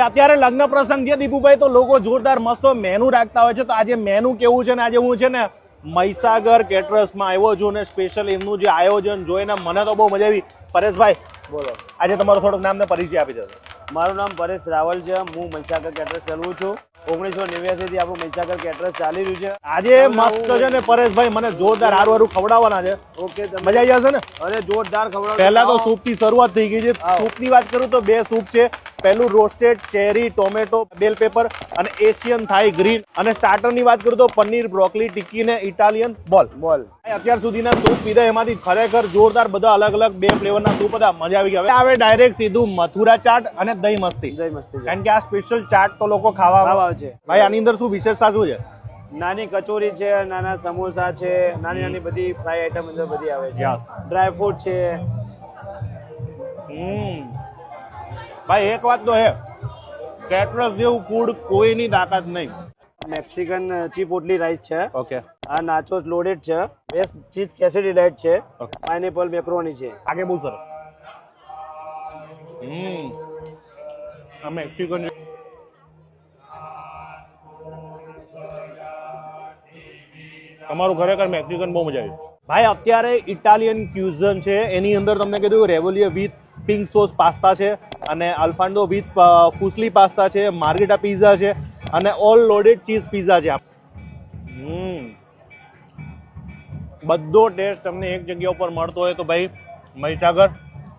અત્યારે લગ્ન પ્રસંગ છે દીપુભાઈ, તો લોકો જોરદાર મસ્ત મેનુ રાખતા હોય છે. તો આજે મેનુ કેવું છે ને? આજે હું છે ને મહીસાગર કેટરસમાં આવ્યો છું ને સ્પેશિયલ એમનું જે આયોજન જોઈને મને તો બહુ મજા આવી. પરેશભાઈ, બોલો. આજે તમારો થોડોક નામ ને પરિચય આપી દેજો મારું નામ પરેશ રાવલ છે. હું મહીસાગર કેટરસ ચલવું છું. ઓગણીસો નેવ્યાસી થી આપણું મહીસાગર કેટરસ ચાલી રહ્યું છે. આજે મસ્ત છે ને પરેશભાઈ મને જોરદાર હારું હારું ખવડાવવાના છે. ઓકે મજા આવી જશે ને? અરે જોરદાર પહેલા તો સૂપથી શરૂઆત થઈ ગઈ છે. સૂપની વાત કરું તો બે સૂપ છે. પહેલું roasted cherry tomato bell pepper અને એશિયન થાઈ ગ્રીન અને સ્ટાર્ટરની વાત કરું તો પનીર બ્રોકલી ટિક્કી ને ઇટાલિયન બોલ બોલ અત્યાર સુધીના સૂપ પીધા એમાંથી ખરેખર જોરદાર બધા અલગ અલગ બે ફ્લેવરના સૂપ હતા. મજા આવી ગઈ. હવે આવે ડાયરેક્ટ સીધું મથુરા ચાટ અને દહીં મસ્તી. દહી મસ્તી. કારણ કે આ સ્પેશિયલ ચાટ તો લોકો ખાવા છે. ભાઈ આની અંદર શું વિશેષતા શું છે? નાની કચોરી છે નાના સમોસા છે નાની નાની બધી ફ્રાય આઈટમ અંદર બધી આવે છે. ડ્રાય ફ્રૂટ છે. હમ. ભાઈ એક વાત તો હે. કેટરસ જેવું ફૂડ કોઈની તાકાત નહીં. મેક્સિકન ચીપ ઓટલી રાઈસ છે. ઓકે આ નાચોસ લોડેડ છે. બેસ્ટ ચીઝ કેસેડી ડાયટ છે. પાઇનેપલ મેક્રોની છે. આગે બહુ સરસ. હમ. આ મેક્સિકન તમારું ખરેખર મેક્સિકન બહુ મજા આવી. ભાઈ અત્યારે ઇટાલિયન ક્યુઝન છે. એની અંદર તમને કીધું ravioli with pink sauce pasta છે અને અલ્ફાન્ડો વિથ ફૂસલી પાસ્તા છે માર્ગેટા પીઝા છે અને ઓલ લોડેડ ચીઝ પીઝા છે. બધો ટેસ્ટ તમને એક જગ્યા ઉપર મળતો હોય તો ભાઈ મહીસાગર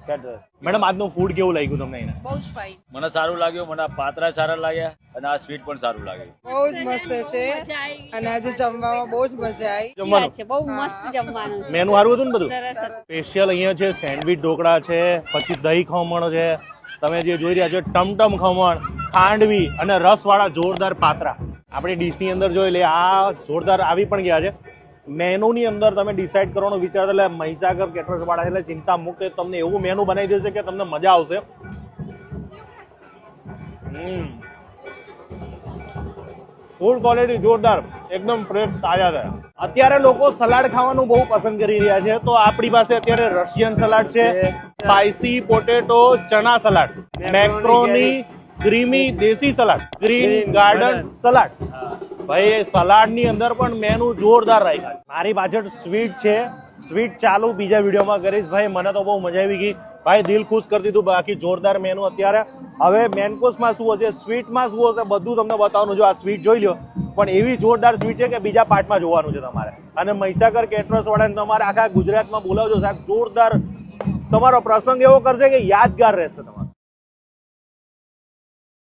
મેડમ આજનું ફૂડ કેવું લાગ્યું તમને એને? બહુ જ ફાઇન મને સારું લાગ્યું મને પાત્રા સારા લાગ્યા અને આ સ્વીટ પણ સારું લાગ્યું. બહુ જ મસ્ત છે. અને આજે જમવામાં બહુ જ મજા આવી. જમવાનું? છે બહુ મસ્ત જમવાનું છે. મેનુ સારું હતું ને બધું? સરસ સ્પેશિયલ અહીંયા છે સેન્ડવિચ ઢોકળા છે પછી દહીં ખમણ છે. તમે જે જોઈ રહ્યા છો ટમટમ ખમણ ખાંડવી અને રસવાળા જોરદાર પાત્રા. આપણી ડીશની અંદર જોઈ લે આ જોરદાર આવી પણ ગયા છે. મેનુની અંદર તમે ડિસાઇડ કરવાનો વિચાર એટલે મહીસાગર કેટરસ એટલે ચિંતા મુક્ત. તમને એવું મેનુ બનાવી દેશે કે તમને મજા આવશે. ફૂડ ક્વોલિટી જોરદાર. એકદમ ફ્રેશ તાજા થયા અત્યારે લોકો સલાડ ખાવાનું બહુ પસંદ કરી રહ્યા છે. તો આપણી પાસે અત્યારે રશિયન સલાડ છે spicy potato chana salad macaroni creamy desi salad green garden salad. ભાઈ સલાડની અંદર પણ મેનુ જોરદાર રાખ્યા મારી પાછળ સ્વીટ છે. સ્વીટ ચાલુ. બીજા વિડીયોમાં કરીશ. ભાઈ, મને તો બહુ મજા આવી ગઈ. ભાઈ, દિલ ખુશ કરી દીધું. બાકી જોરદાર મેનુ અત્યારે. હવે મેનકોસમાં શું હશે? સ્વીટમાં શું હશે? બધું તમને બતાવવાનું જો આ સ્વીટ જોઈ લો પણ એવી જોરદાર સ્વીટ છે કે બીજા પાર્ટમાં જોવાનું છે તમારે. અને મહીસાગર કેટરસ વાળાને તમારે આખા ગુજરાતમાં બોલાવજો સાહેબ. જોરદાર. તમારો પ્રસંગ એવો કરશે કે યાદગાર રહેશે તમારો.